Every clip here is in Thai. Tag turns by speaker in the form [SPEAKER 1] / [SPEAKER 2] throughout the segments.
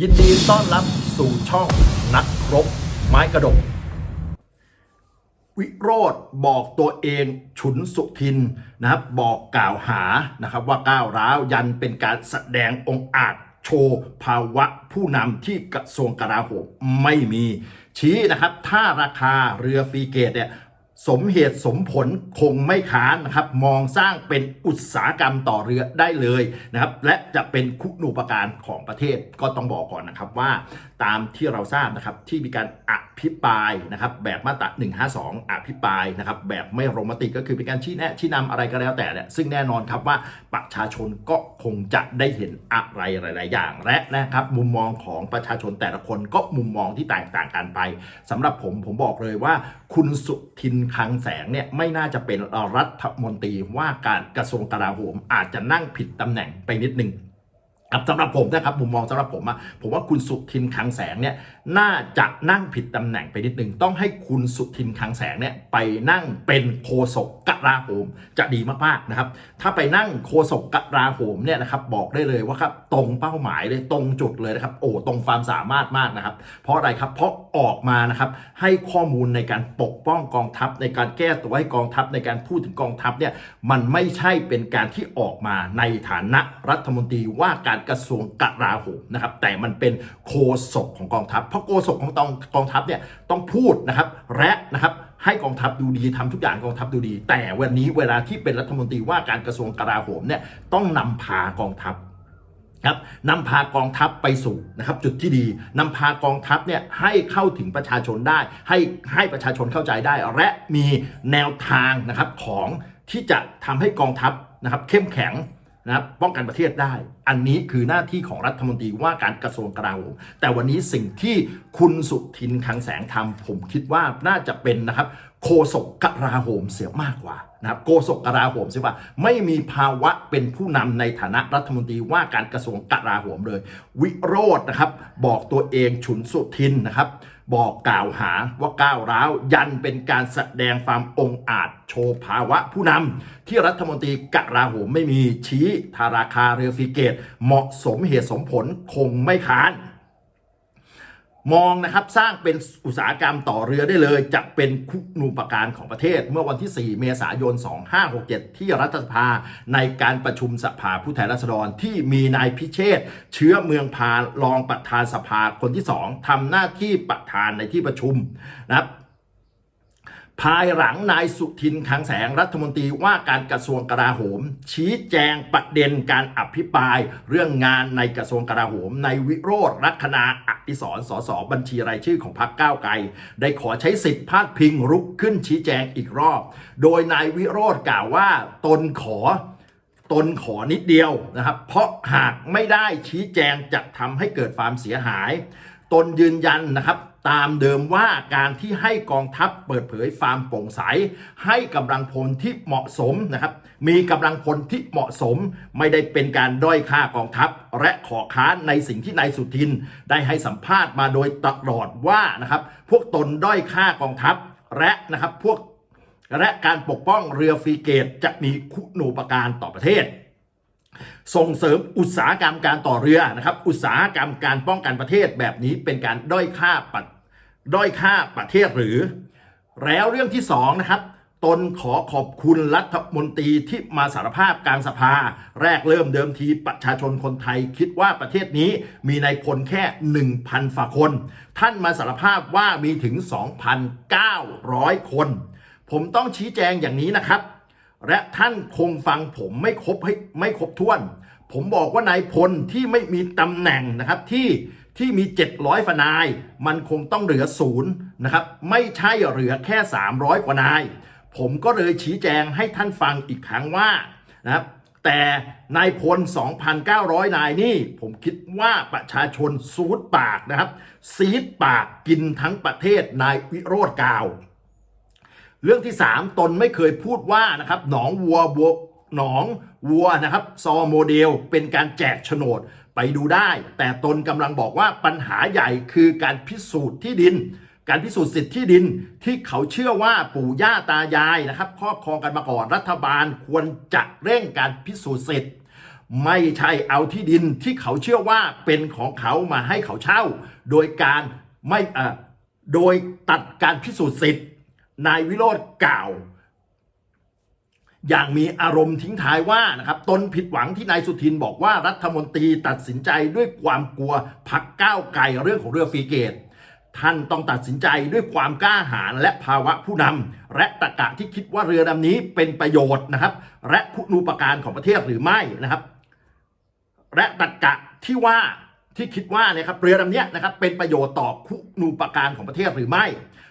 [SPEAKER 1] ยินดีต้อนรับสู่ช่องนักรบ ไม้กระดก วิโรธบอกตัวเองฉุนสุทินนะครับ บอกกล่าวหานะครับว่าก้าวร้าวยันเป็นการแสดงองค์อาจโชว์ภาวะผู้นำที่กระทรวงกลาโหมไม่มี ชี้นะครับ ถ้าราคาเรือฟรีเกตเนี่ย สมเหตุสมผลคงไม่ค้านนะครับ มองสร้างเป็นอุตสาหกรรมต่อเรือได้เลยนะครับ และจะเป็นคุณูปการของประเทศก็ต้องบอกก่อนนะครับว่าตามที่เราทราบนะครับที่มีการอภิปรายนะครับแบบมาตรา152 อภิปรายนะครับแบบไม่ลงมติก็คือเป็นการชี้แนะชี้นำอะไรก็แล้วแต่เนี่ยซึ่งแน่นอนครับว่าประชาชนก็คงจะได้เห็นอะไรหลาย ๆ อย่างและนะครับมุมมองของประชาชนแต่ละคนก็มุมมองที่แตกต่างกันไปสำหรับผมผมบอกเลยว่าคุณสุทินคลังแสงเนี่ยไม่น่าจะเป็นรัฐมนตรีว่าการกระทรวงกลาโหมอาจจะนั่งผิดตำแหน่งไปนิดนึง ครับสำหรับผมนะครับมุมมองสำหรับผมอะผมว่าคุณสุทินคังแสงเนี่ยน่าจะนั่งผิดตำแหน่งไปนิดนึงต้องให้คุณสุทินคังแสงเนี่ยไปนั่งเป็นโฆษกกลาโหมจะดีมากๆนะครับ ถ้าไปนั่งโฆษกกลาโหมเนี่ยนะครับบอกได้เลยว่าครับตรงเป้าหมายเลยตรงจุดเลยนะครับโอ้ตรงความสามารถมากนะครับ เพราะอะไรครับเพราะออกมานะครับให้ข้อมูลในการปกป้องกองทัพ ในการแก้ตัวให้กองทัพในการพูดถึงกองทัพเนี่ยมันไม่ใช่เป็นการที่ออกมาในฐานะรัฐมนตรีว่าการกระทรวงกลาโหมนะครับแต่มันเป็นโฆษกของกองทัพ เพราะโฆษกของกองทัพเนี่ยต้องพูดนะครับและนะครับให้กองทัพดูดีทำทุกอย่างกองทัพดูดี แต่วันนี้เวลาที่เป็นรัฐมนตรีว่าการกระทรวงกลาโหมเนี่ยต้องนำพากองทัพครับนำพากองทัพไปสู่นะครับจุดที่ดีนำพากองทัพเนี่ยให้เข้าถึงประชาชนได้ ให้ให้ประชาชนเข้าใจได้ และมีแนวทางนะครับของที่จะทำให้กองทัพนะครับเข้มแข็ง นะครับป้องกันประเทศได้ อันนี้คือหน้าที่ของรัฐมนตรีว่าการกระทรวงกลาโหมแต่วันนี้สิ่งที่คุณสุทินคังแสงทำผมคิดว่าน่าจะเป็นนะครับ โฆษกกลาโหมเสียมากกว่านะครับโฆษกกลาโหมเสียว่า ไม่มีภาวะเป็นผู้นำในฐานะรัฐมนตรีว่าการกระทรวงกลาโหมเลย วิโรจน์นะครับ บอกตัวเองฉุนสุทินนะครับ บอกกล่าวหาว่าก้าวร้าว ยันเป็นการแสดงความองอาจโชว์ภาวะผู้นำที่รัฐมนตรีกลาโหมไม่มีชี้ทาราคาเรือฟรีเกต เหมาะสมเหตุสมผลคงไม่ค้าน มองนะครับสร้างเป็นอุตสาหกรรมต่อเรือได้เลย จะเป็นคุณูปการของประเทศ เมื่อวันที่ 4 เมษายน 2567 ที่รัฐสภาในการประชุมสภาผู้แทนราษฎรที่มีนายพิเชษเชื้อเมืองพารองประธานสภาคนที่ 2ทำหน้าที่ประธานในที่ประชุมนะครับ ภายหลังนายสุทินคังแสงรัฐมนตรีว่าการกระทรวงกลาโหม ชี้แจงประเด็นการอภิปรายเรื่องงานในกระทรวงกลาโหม ในวิโรธลัคนาอภิสรสสบัญชีรายชื่อของพรรคก้าวไกล ได้ขอใช้สิทธิพาดพิงรุกขึ้นชี้แจงอีกรอบ โดยนายวิโรธกล่าวว่าตนขอตนขอนิดเดียวนะครับ เพราะหากไม่ได้ชี้แจงจะทำให้เกิดความเสียหาย ตนยืนยันนะครับตามเดิมว่าการที่ให้กองทัพเปิดเผยความโปร่งใส ให้กำลังพลที่เหมาะสมนะครับมีกำลังพลที่เหมาะสม ไม่ได้เป็นการด้อยค่ากองทัพ และขอค้านในสิ่งที่นายสุทิน ได้ให้สัมภาษณ์มาโดยตลอดว่านะครับพวกตนด้อยค่ากองทัพ และนะครับพวกและการปกป้องเรือฟรีเกตจะมีคุณูปการต่อประเทศ ส่งเสริมอุตสาหกรรมการต่อเรือนะครับ อุตสาหกรรมการป้องกันประเทศแบบนี้เป็นการด้อยค่าปัดด้อยค่าประเทศหรือ แล้วเรื่องที่สองนะครับตนขอขอบคุณรัฐมนตรีที่มาสารภาพกลางสภา แรกเริ่มเดิมทีประชาชนคนไทยคิดว่าประเทศนี้มีนายพลแค่ 1,000ฝ่าคน ท่านมาสารภาพว่ามีถึง 2,900 คน ผมต้องชี้แจงอย่างนี้นะครับ และท่านคงฟังผมไม่ครบให้ไม่ครบถ้วน ผมบอกว่านายพลที่ไม่มีตำแหน่งนะครับที่ที่มี 700ฝนาย มันคงต้องเหลือศูนย์นะครับ ไม่ใช่เหลือแค่ 300 กว่านาย ผมก็เลยชี้แจงให้ท่านฟังอีกครั้งว่านะครับแต่นายพล 2,900 นายนี่ ผมคิดว่าประชาชนซูดปากนะครับ ซีดปากกินทั้งประเทศนายวิโรธกล่าว เรื่องที่ 3 ตนไม่เคยพูดว่านะครับหนองวัววัวหนองวัวนะครับซอโมเดลเป็นการแจกโฉนดไปดูได้ แต่ตนกำลังบอกว่าปัญหาใหญ่คือการพิสูจน์ที่ดิน การพิสูจน์สิทธิที่ดินที่เขาเชื่อว่าปู่ย่าตายายนะครับครอบครองกันมาก่อนรัฐบาลควรจะเร่งการพิสูจน์สิทธิ์ไม่ใช่เอาที่ดินที่เขาเชื่อว่าเป็นของเขามาให้เขาเช่า โดยการไม่เอ่อโดยตัดการพิสูจน์สิทธิ์ นายวิโรธกล่าว อย่างมีอารมณ์ทิ้งท้ายว่านะครับตนผิดหวังที่นายสุทินบอกว่ารัฐมนตรีตัดสินใจด้วยความกลัวพักก้าวไกลเรื่องของเรือฟรีเกตท่านต้องตัดสินใจด้วยความกล้าหาญและภาวะผู้นำและตะกะที่คิดว่าเรือลำนี้เป็นประโยชน์นะครับ และคุณูปการของประเทศหรือไม่นะครับ และตรรกะที่ว่า ที่คิดว่าเนี่ยครับเรือลำนี้นะครับเป็นประโยชน์ต่อคุณูปการของประเทศหรือไม่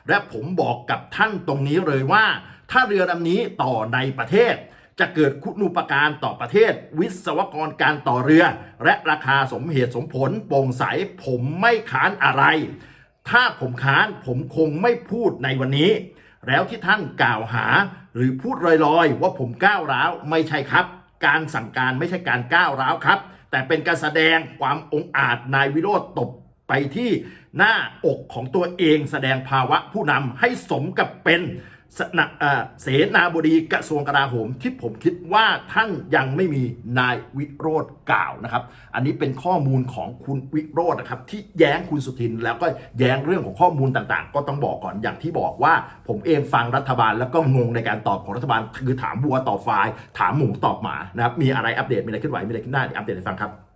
[SPEAKER 1] และผมบอกกับท่านตรงนี้เลยว่า ถ้าเรือลำนี้ต่อในประเทศ จะเกิดคุณูปการต่อประเทศ วิศวกรการต่อเรือ และราคาสมเหตุสมผลโปร่งใสผมไม่ค้านอะไร ถ้าผมค้านผมคงไม่พูดในวันนี้ แล้วที่ท่านกล่าวหา หรือพูดลอยๆ ว่าผมก้าวร้าวไม่ใช่ครับ การสั่งการไม่ใช่การก้าวร้าวครับ แต่เป็นการแสดงความองอาจนายวิโรธตบไปที่หน้าอกของตัวเองแสดงภาวะผู้นำให้สมกับเป็น สนะเอ่อเสนาบดีกระทรวงกลาโหมที่ผมคิดว่าท่านยังไม่มีนายวิโรธกล่าวนะครับ อันนี้เป็นข้อมูลของคุณวิโรธนะครับ ที่แย้งคุณสุทินแล้วก็แย้งเรื่องของข้อมูลต่างๆ ก็ต้องบอกก่อนอย่างที่บอกว่า ผมเองฟังรัฐบาลแล้วก็งงในการตอบของรัฐบาลคือถามวัวตอบควายถามหมูตอบหมานะครับมีอะไรอัปเดตมีอะไรขึ้นไหวมีอะไรขึ้นหน้าเดี๋ยวอัปเดตให้ฟังครับ